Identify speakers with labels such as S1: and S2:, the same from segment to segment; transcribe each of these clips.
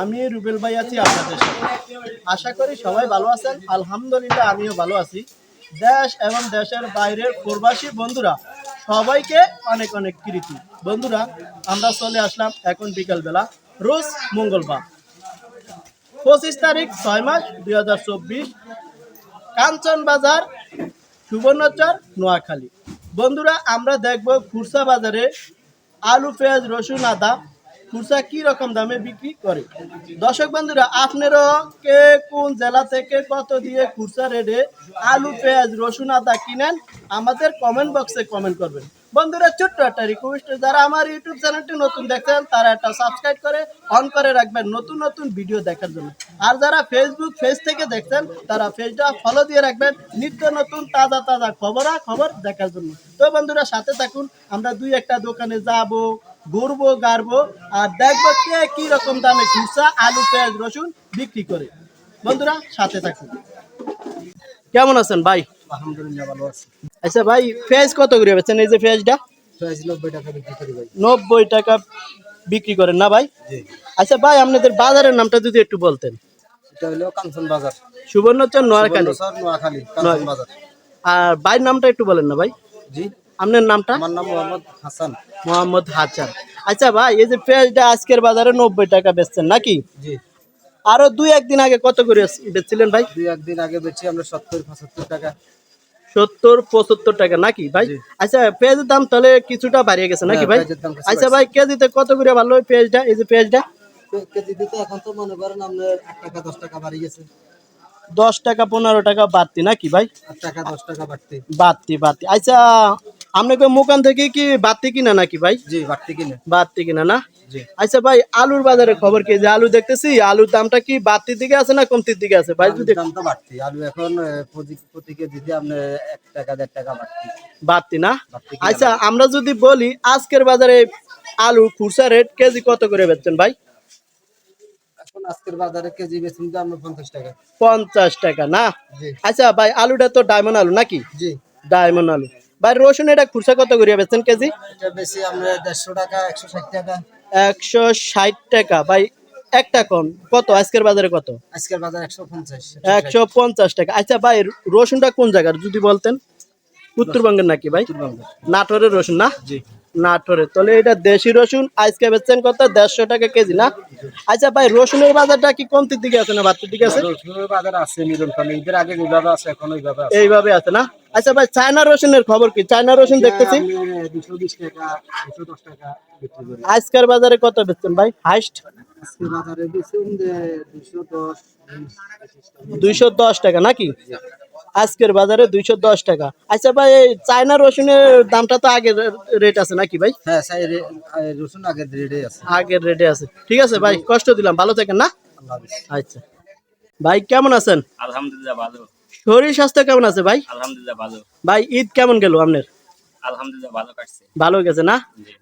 S1: আমি রুবেল ভাই আছি আপনাদের সাথে। আশা করি সবাই ভালো আছেন। আলহামদুলিল্লাহ আমিও ভালো আছি। দেশ এবং দেশের বাইরের প্রবাসী বন্ধুরা, সবাইকে অনেক অনেক কৃতি বন্ধুরা, আমরা চলে আসলাম এখন বিকালবেলা, রোজ মঙ্গলবার। পঁচিশ তারিখ, ছয় মাস, দুই হাজার চব্বিশ, কাঞ্চন বাজার, সুবর্ণচর, নোয়াখালী। বন্ধুরা, আমরা দেখব খুরসা বাজারে আলু, পেঁয়াজ, রসুন, আদা খুরসা কি রকম দামে বিক্রি করে? দর্শক বন্ধুরা আপনারও কে কোন জেলা থেকে কত দিয়ে খুরসা রেটে আলু, পেঁয়াজ, রসুন, আদা কিনেন, আমাদের কমেন্ট বক্সে কমেন্ট করবেন। বন্ধুরা, ছোট্ট একটা রিকোয়েস্ট যারা আমার ইউটিউব চ্যানেলটি নতুন দেখছেন, তারা একটা সাবস্ক্রাইব করে অন করে রাখবেন নতুন নতুন ভিডিও দেখার জন্য। আর যারা ফেসবুক পেজ থেকে দেখছেন, তারা পেজটা ফলো দিয়ে রাখবেন, নিত্য নতুন, তাজা তাজা খবরা খবর দেখার জন্য। তো বন্ধুরা, সাথে থাকুন, আমরা দুই একটা দোকানে যাব ঘুরবো গাড়বো আর দেখব কে কি রকম দামে খুচরা আলু পেঁয়াজ রসুন বিক্রি করে। বন্ধুরা সাথে থাকুন। কেমন আছেন ভাই?
S2: আলহামদুলিল্লাহ ভালো আছি।
S1: আচ্ছা ভাই পেঁয়াজ কত করে বেচেন এই যে পেঁয়াজটা?
S2: নব্বই টাকা বিক্রি করি ভাই।
S1: নব্বই টাকা বিক্রি করেন না ভাই? আচ্ছা ভাই আপনাদের বাজারের নামটা যদি একটু বলতেন।
S2: এটা হলো কাঞ্চন বাজার।
S1: সুবর্ণচর নোয়াখালী।
S2: স্যার নোয়াখালী কাঞ্চন বাজার।
S1: আর ভাইয়ের নামটা একটু বলেন না ভাই।
S2: জি।
S1: আপনার নামটা?
S2: আমার নাম মোহাম্মদ হাসান।
S1: মোহাম্মদ হাসান আচ্ছা ভাই এই যে পেঁয়াজটা আজকের বাজারে নব্বই টাকা বেচছেন নাকি?
S2: জি।
S1: আরও দুই একদিন আগে কত করে বেচছিলেন ভাই?
S2: দুই একদিন আগে বেচি আমরা সত্তর পঁচাত্তর টাকা।
S1: সত্তর পঁচাত্তর টাকা নাকি ভাই? আচ্ছা পেঁয়াজের দাম তাহলে কিছুটা বাড়িয়ে গেছে নাকি
S2: হ্যাঁ,
S1: ভাই? আচ্ছা ভাই কেজিতে কত করে ভালো পেঁয়াজটা এই যে পেঁয়াজটা
S2: কে- কেজি এখন তো মনে করেন আপনার আট টাকা দশ টাকা বাড়ি গেছে।
S1: দশ টাকা পনেরো টাকা বাড়তি নাকি ভাই?
S2: আট টাকা দশ টাকা বাড়তি।
S1: বাড়তি বাড়তি। আচ্ছা আপনাকে মোকান থেকে কি বাড়তি কিনা নাকি ভাই?
S2: জি বাড়তি কিনে।
S1: বাড়তি কিনা না? আচ্ছা ভাই আলুর বাজারে খবর কি? যে আলু দেখতেছি আলুর দামটা কি বাড়তির দিকে আছে না কমতির দিকে আছে? ভাই যদি
S2: বাড়তি। আলু এখন প্রতি কেজিতে আপনার এক টাকা দেড় টাকা বাড়তি।
S1: বাড়তি না? আচ্ছা আমরা যদি বলি আজকের বাজারে আলু খুচরা রেট কেজি কত করে বেচছেন ভাই?
S2: এখন আজকের বাজারে কেজি বেচুন তো আমরা টাকা।
S1: পঞ্চাশ টাকা না? আচ্ছা ভাই আলুটা তো ডায়মন্ড আলু নাকি?
S2: জি।
S1: ডায়মন্ড আলু। ভাই রসুন এটা খুচরা কত করে বেচছেন কেজি?
S2: বেশি আমরা দেড়শো টাকা একশো ষাট টাকা।
S1: একশো ষাট টাকা। ভাই একটা কত? আজকের বাজারে কত?
S2: আজকের বাজার একশো পঞ্চাশ
S1: একশো পঞ্চাশ টাকা। আচ্ছা ভাই রসুনটা কোন জায়গার যদি বলতেন? উত্তরবঙ্গের নাকি ভাই? নাটোরের রসুন না?
S2: জি।
S1: নাটোরে তাহলে এটা দেশি রসুন আজকে বেচছেন কত? দেড়শো টাকা কেজি না? আচ্ছা ভাই রসুনের বাজারটা কি কমতির দিকে আছে না বাড়তির দিকে আছে?
S2: রসুনের বাজার আছে নিরন ঈদের আগে যেভাবে আছে এখন ওইভাবে আছে।
S1: এইভাবে আছে না? আচ্ছা ভাই চায়না রসুনের খবর কি? চায়না রসুন দেখতেছি। আজকের বাজারে কত বেচছেন ভাই? হাইস্ট? দুইশো দশ টাকা নাকি? আজকের বাজারে দুইশো দশ টাকা। আচ্ছা ভাই এই চায়না রসুনের দামটা তো আগের রেট আছে নাকি ভাই?
S2: হ্যাঁ রসুন আগের রেটে আছে।
S1: আগের রেটে আছে। ঠিক আছে ভাই কষ্ট দিলাম। ভালো থাকেন না? আচ্ছা। ভাই কেমন আছেন?
S3: আলহামদুলিল্লাহ ভালো।
S1: শরীর স্বাস্থ্য কেমন আছে ভাই?
S3: আলহামদুলিল্লাহ ভালো।
S1: ভাই ঈদ কেমন গেল আপনার?
S3: আলহামদুলিল্লাহ ভালো কাটছে।
S1: ভালো গেছে না?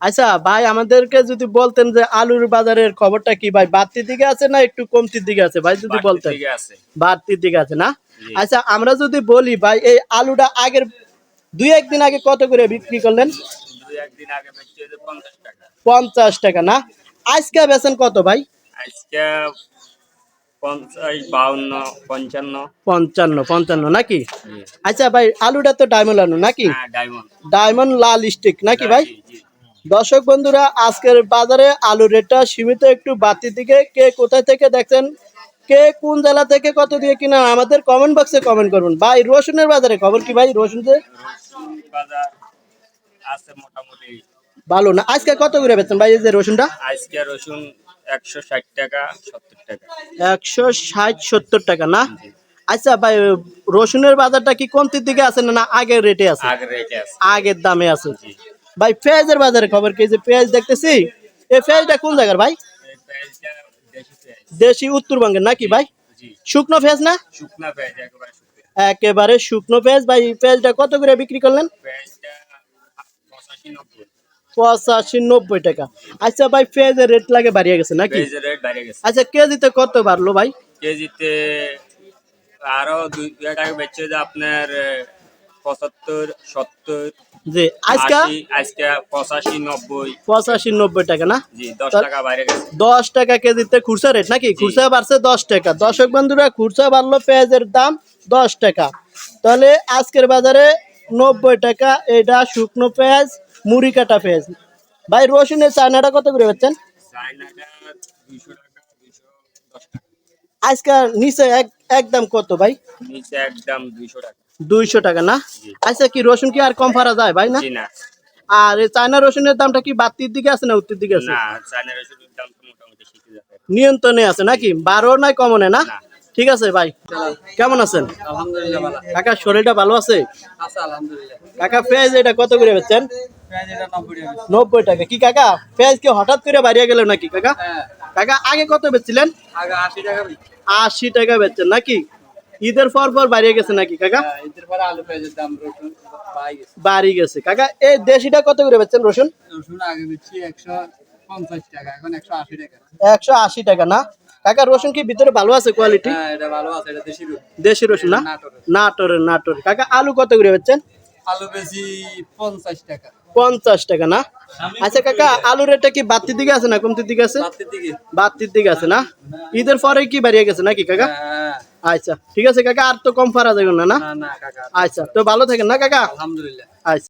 S1: আচ্ছা ভাই আমাদেরকে যদি বলতেন যে আলুর বাজারের খবরটা কি ভাই বাড়তির দিকে আছে না একটু কমতির দিকে আছে ভাই যদি বলতেন? বাড়তির দিকে আছে না? আচ্ছা আমরা যদি বলি ভাই এই আলুটা আগের দুই একদিন আগে কত করে বিক্রি করলেন?
S3: পঞ্চাশ টাকা
S1: না? আজকে বেচেন কত ভাই?
S3: আজকে পঞ্চান্ন।
S1: পঞ্চান্ন নাকি? আচ্ছা ভাই আলুটা তো ডায়মন্ড আলু নাকি?
S3: হ্যাঁ ডায়মন্ড
S1: ডায়মন্ড লাল স্টিক নাকি ভাই। দর্শক বন্ধুরা আজকের বাজারে আলুর রেটটা সীমিত একটু বাড়তির দিকে কে কোথায় থেকে দেখছেন কে কোন জেলা থেকে কত দিয়ে কিনা আমাদের কমেন্ট বক্সে কমেন্ট করবেন ভাই রসুনের বাজারে খবর কি ভাই রসুন ভালো না আজকে কত করে বেচছেন ভাই এই যে রসুনটা?
S3: আজকে রসুন একশো ষাট টাকা সত্তর টাকা।
S1: একশো ষাট সত্তর টাকা না? আচ্ছা ভাই রসুনের বাজারটা কি কমতির দিকে আছে না আগের রেটে আছে?
S3: আগের রেটে আছে।
S1: আগের দামে আছে। ভাই পেঁয়াজের বাজারে খবর কি? যে পেঁয়াজ দেখতেছি এই পেঁয়াজটা কোন জায়গার ভাই?
S3: দেশি
S1: উত্তরবঙ্গের নাকি ভাই? শুকনো পেঁয়াজ না?
S3: শুকনা পেঁয়াজ। একেবারে শুকনো
S1: পেঁয়াজ। ভাই পেঁয়াজটা কত করে বিক্রি করলেন?
S3: পেঁয়াজটা পঁচাশি নব্বই।
S1: পঁচাশি নব্বই টাকা। আচ্ছা ভাই পেঁয়াজের রেট লাগে বাড়িয়ে গেছে নাকি?
S3: পেঁয়াজের রেট গেছে।
S1: আচ্ছা কেজিতে কত বাড়লো ভাই?
S3: কেজিতে আরও দুই দুই টাকা বেচছে যে আপনার পঁচাত্তর সত্তর
S1: জি আজকা?
S3: আজকে পঁচাশি নব্বই।
S1: পঁচাশি নব্বই টাকা না?
S3: জি দশ টাকা বাইরে গেছে।
S1: দশ টাকা কেজিতে খুচরা রেট নাকি? খুচরা বাড়ছে দশ টাকা। দর্শক বন্ধুরা খুচরা বাড়লো পেঁয়াজের দাম দশ টাকা। তাহলে আজকের বাজারে নব্বই টাকা এটা শুকনো পেঁয়াজ মুড়ি কাটা পেঁয়াজ। ভাই রসুনের চায়নাটা কত করে পাচ্ছেন
S3: চায়নাটা দুইশো টাকা দুইশো দশ টাকা।
S1: আজকে নিচে এক একদম কত ভাই?
S3: নিচে একদম দুইশো টাকা।
S1: দুইশো টাকা না। আচ্ছা কি রসুন কি আর কম ফারা যায় ভাই না? আর চায়না রসুনের দামটা কি বাত্তির দিকে আছে না উত্তর দিকে আছে? নিয়ন্ত্রণে আছে নাকি? বারো নাই কমনে না?
S3: না।
S1: ঠিক আছে ভাই। কেমন আছেন?
S2: আলহামদুলিল্লাহ
S1: কাকা শরীরটা ভালো আছে? কাকা পেঁয়াজ এটা কত করে বেচছেন?
S2: এটা নব্বই টাকা
S1: কি কাকা? পেঁয়াজ কি হঠাৎ করে বাড়িয়ে গেল নাকি কাকা?
S2: হ্যাঁ।
S1: কাকা আগে কত বেচছিলেন?
S2: আগে আশি টাকা
S1: বেচছেন নাকি? ঈদের পর পর বাড়িয়ে গেছে নাকি কাকা?
S2: এদের পরে আলু পেঁয়াজের দাম রসুন
S1: বাড়ি গেছে। কাকা এই দেশিটা কত করে বেচছেন রসুন?
S2: রসুন আগে দিচ্ছি একশো পঞ্চাশ টাকা এখন একশো আশি টাকা।
S1: একশো আশি টাকা না? কাকা রসুন কি ভিতরে ভালো আছে কোয়ালিটি
S2: হ্যাঁ এটা ভালো আছে এটা দেশি রসুন।
S1: দেশি রসুন না?
S2: নাটোরের।
S1: নাটোরের নাটোর কাকা আলু কত করে বেচছেন?
S2: আলু বেশি পঞ্চাশ টাকা।
S1: পঞ্চাশ টাকা না? আচ্ছা কাকা আলুর এটা কি বাতির দিকে আছে না কমতির দিকে আছে?
S2: বাতির দিকে।
S1: আছে না? ঈদের পরে কি বাড়িয়ে গেছে নাকি কাকা?
S2: হ্যাঁ।
S1: আচ্ছা ঠিক আছে কাকা আর তো কম ফারা যাবে না না? আচ্ছা তো ভালো থাকেন না কাকা?
S2: আলহামদুলিল্লাহ।
S1: আচ্ছা।